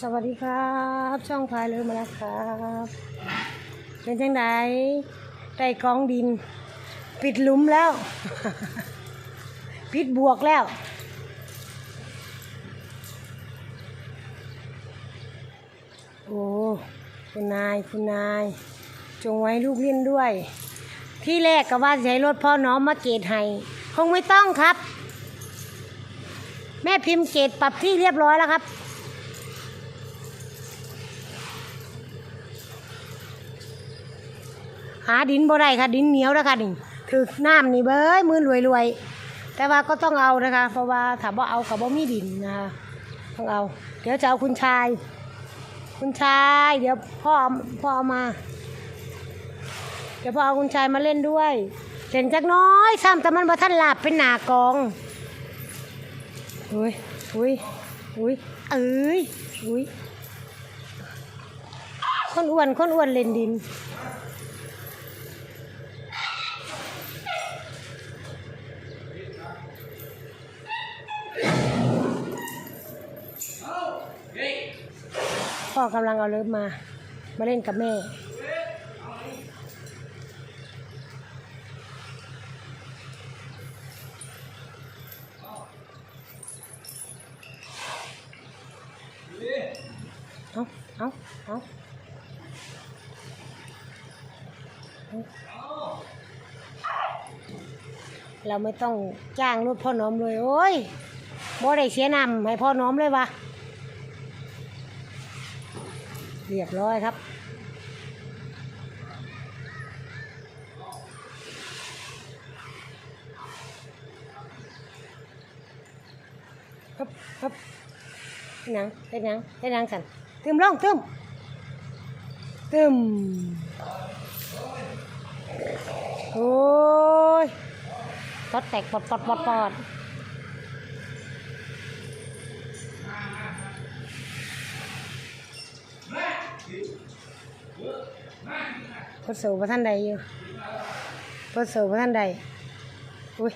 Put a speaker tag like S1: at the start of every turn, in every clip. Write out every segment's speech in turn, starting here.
S1: สวัสดีครับ ช่องพายเรือมาแล้วครับ เป็นจังไดได้กองดิน ปิดหลุมแล้ว ปิดบวกแล้ว โอ้ คุณนายคุณนาย จงไว้ลูกเล่นด้วย ที่แรกก็ว่าจะใช้รถพ่อน้องมาเกตให้คงไม่ต้องครับ แม่พิมพ์เกตปรับที่เรียบร้อยแล้วครับ หาดินบ่ได้ค่ะ ดินเหนียวนะคะนี่ถือน้ำนี่เบ้ยมือรวยรวยๆ แต่ว่าก็ต้องเอานะคะ เพราะว่าถ้าบ่าเอากับบ่มีดินนะคะต้องเอา เดี๋ยวจะเอาคุณชาย คุณชาย เดี๋ยวพ่อพ่อเอามา เดี๋ยวพ่อเอาคุณชายมาเล่นด้วยเล่นจักน้อยซ้ำแต่มันบ่ทันหลับเป็นหนากองอุ้ยอุ้ยอุ้ยเอ้ยอุ้ยคนอ้วนคนอ้วนเล่นดิน อกำลังเอาเลิฟมา มาเล่นกับแม่ เอาเอาเอาเราไม่ต้องจ้างรถพ่อน้อมเลย โอ้ยบ่ได้เสียนำให้พ่อน้อมเลยวะ เรียบร้อยครับ ครับครับเป็นยังเป็นหยังเป็นหยังสันเตึมร่องเตึมเตึมโอ้ยตอดแตกปอดปอดปอดปอด พดสูพระท่านใดอยู่พดสูพระท่านใดอุ้ย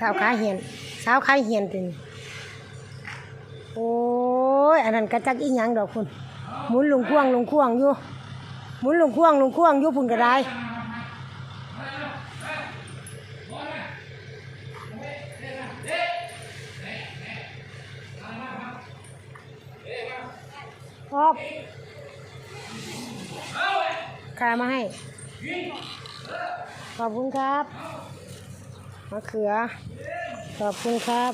S1: สาวขาเหียนสาวขาเหียนเป็นโอ้ยอันนั้นกระจักอีหยังดอกคุณหมุนลงควงลงควงอยู่หมุนลงควงลงควงอยู่พุ่นก็ได้ครับ ขามาให้ ขอบคุณครับมะเขือ ขอบคุณครับ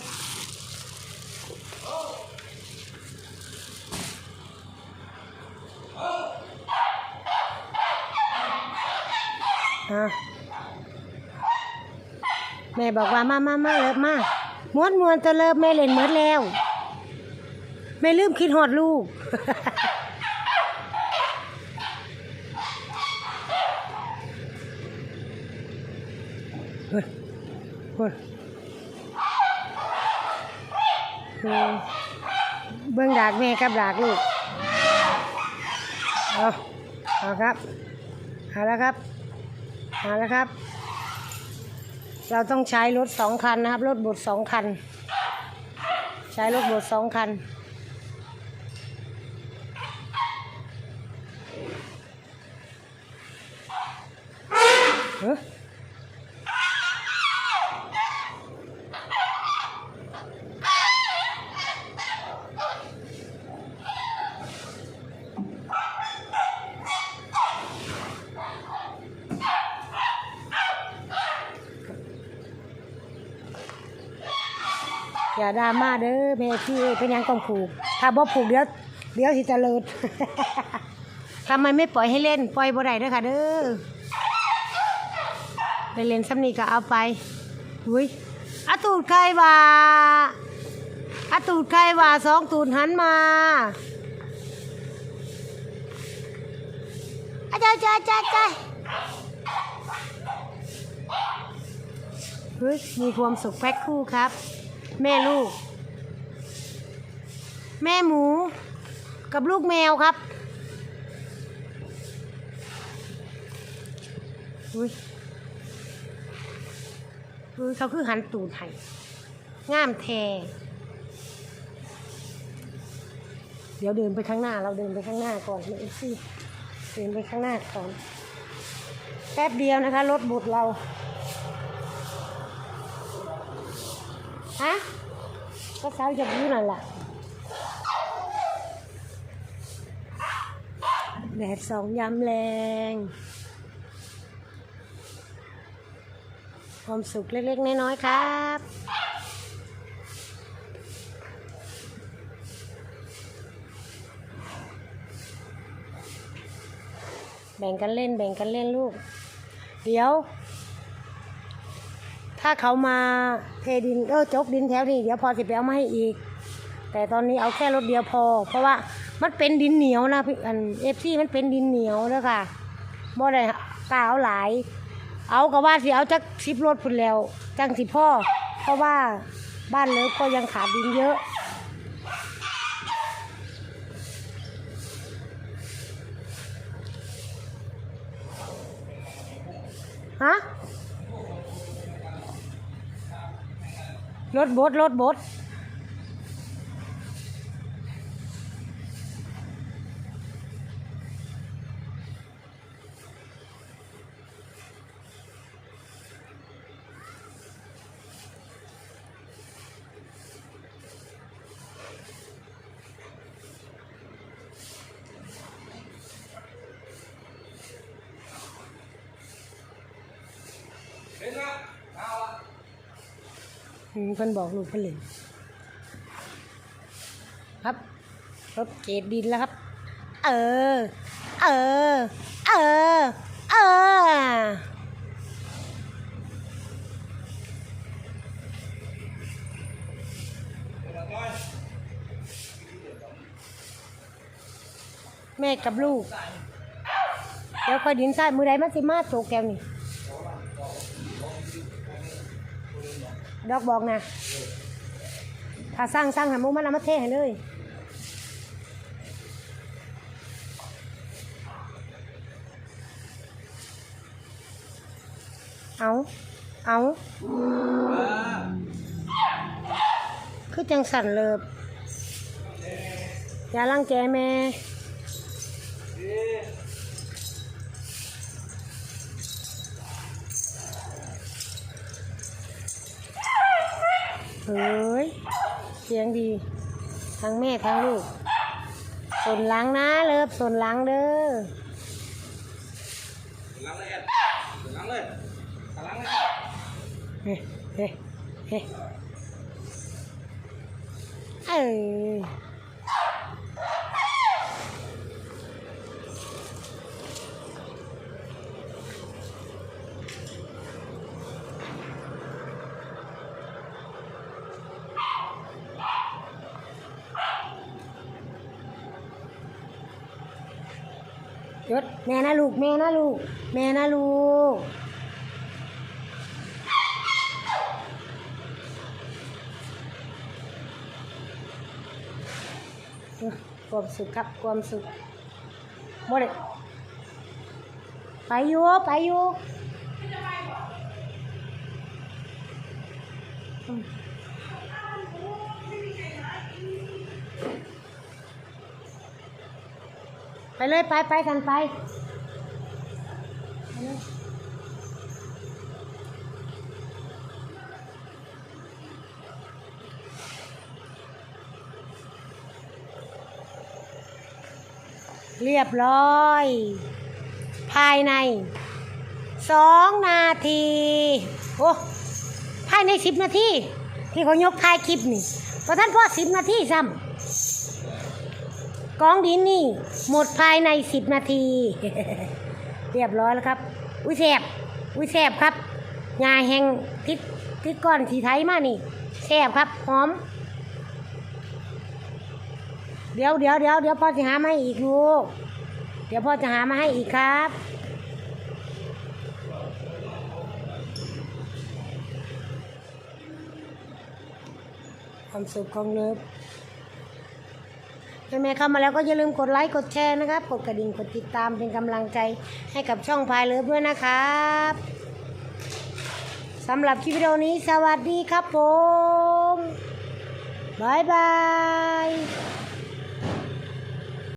S1: อะแม่บอกว่ามามามาเลิฟมามวนมวนจะเลิฟแม่เล่นเมดแล้ว แม่ลืมคิดหอดลูก เฮ้ยเฮ้ยเฮ้ยเบื้องดากแม่กับดากลูก เอาเอาครับเอาแล้วครับเอาแล้วครับ เราต้องใช้รถสองคันนะครับ รถบดสองคัน ใช้รถบดสองคันเฮ้ อย่าดราม่าเด้อแม่พี่เป็นยังต้องผูก ถ้าบ่ผูกเดี๋ยวเดี๋ยวสิจะเลิดทำไมไม่ปล่อยให้เล่น ปล่อยบ่ได้เด้อค่ะเด้อไปเล่นซ้ำนี่ก็เอาไปอุ้ยอาตูดใครว่าอาตูดใครว่าสองตูดหันมาอาจารย์จ้าจ้าจ้าเฮ้ยมีความสุขแพ็คคู่ครับ แม่ลูก แม่หมู กับลูกแมวครับอุ้ยอุ้ยเขาคือหันตูดให้งามแทเดี๋ยวเดินไปข้างหน้า เราเดินไปข้างหน้าก่อนเอฟซีเดินไปข้างหน้าก่อน แป๊บเดียวนะคะ รถบุตรเรา ฮะก็เช้าจะพูดนั่นแหละแดดสองยามแรง ความสุขเล็ก ๆ น้อย ๆ ครับแบ่งกันเล่นแบ่งกันเล่นลูก เดี๋ยว ถ้าเขามาเทดินเออจกดินแถวนี้เดี๋ยวพอสิไปเอามาให้อีก แต่ตอนนี้เอาแค่รถเดียวพอ เพราะว่ามันเป็นดินเหนียวนะพี่อันเอฟซีมันเป็นดินเหนียวนะค่ะบ่ได้กล้าเอาหลาย เอาก็ว่าสิเอาจักสิบรถพุ่นแล้ว จังสิพ่อเพราะว่าบ้านเลิฟก็ยังขาดดินเยอะ รถบดรถบด เพิ่นบอกลูกเพิ่นเลยครับรถเกรดดินแล้วครับ เออ เออ เออ เออแม่กับลูก เดี๋ยวคอยดินใส่มือใดมันสิมาโตแก้วนี่ ดอกบอกนะถ้าสร้างสร้างหามุมันเอามาเทให้เลยเอาเอาคือจังสั่นเลิบอย่าลังแจแม่ เฮ้ยเสียงดี ทั้งแม่ทั้งลูกส่วนหลังนะเลิฟส่วนหลังเด้อ
S2: หลังเลยแอดหลังเลยหลังเลย
S1: เฮ้เฮ้เฮ้เอ้ ยศแม่นะลูกแม่นะลูกแม่นะลูกความสุขครับความสุขบ่เลยไปอยู่ไปอยู่ ไปเลยไปไปกันไปเลยเรียบร้อย ภายในสองนาที โอ้ภายในสิบนาที ที่เขายกท้ายคลิปนี่พอท่านพ่อสิบนาทีซ้ำ กองดินนี่ หมดภายในสิบนาที เรียบร้อยแล้วครับ อุ้ยแสบอุ้ยแสบครับงาแห้งทิศทิศก้อนสีไทยมากนี่แสบครับหอม เดี๋ยวเดี๋ยวเดี๋ยวเดี๋ยวพ่อจะหามาให้อีกลูกเดี๋ยวพ่อจะหามาให้อีกครับความสุขของเลิฟ แม่ๆเข้ามาแล้วก็อย่าลืมกดไลค์กดแชร์นะครับ กดกระดิ่งกดติดตามเป็นกำลังใจให้กับช่องพายเลิฟด้วยนะครับสำหรับคลิปวิดีโอนี้สวัสดีครับผมบายบาย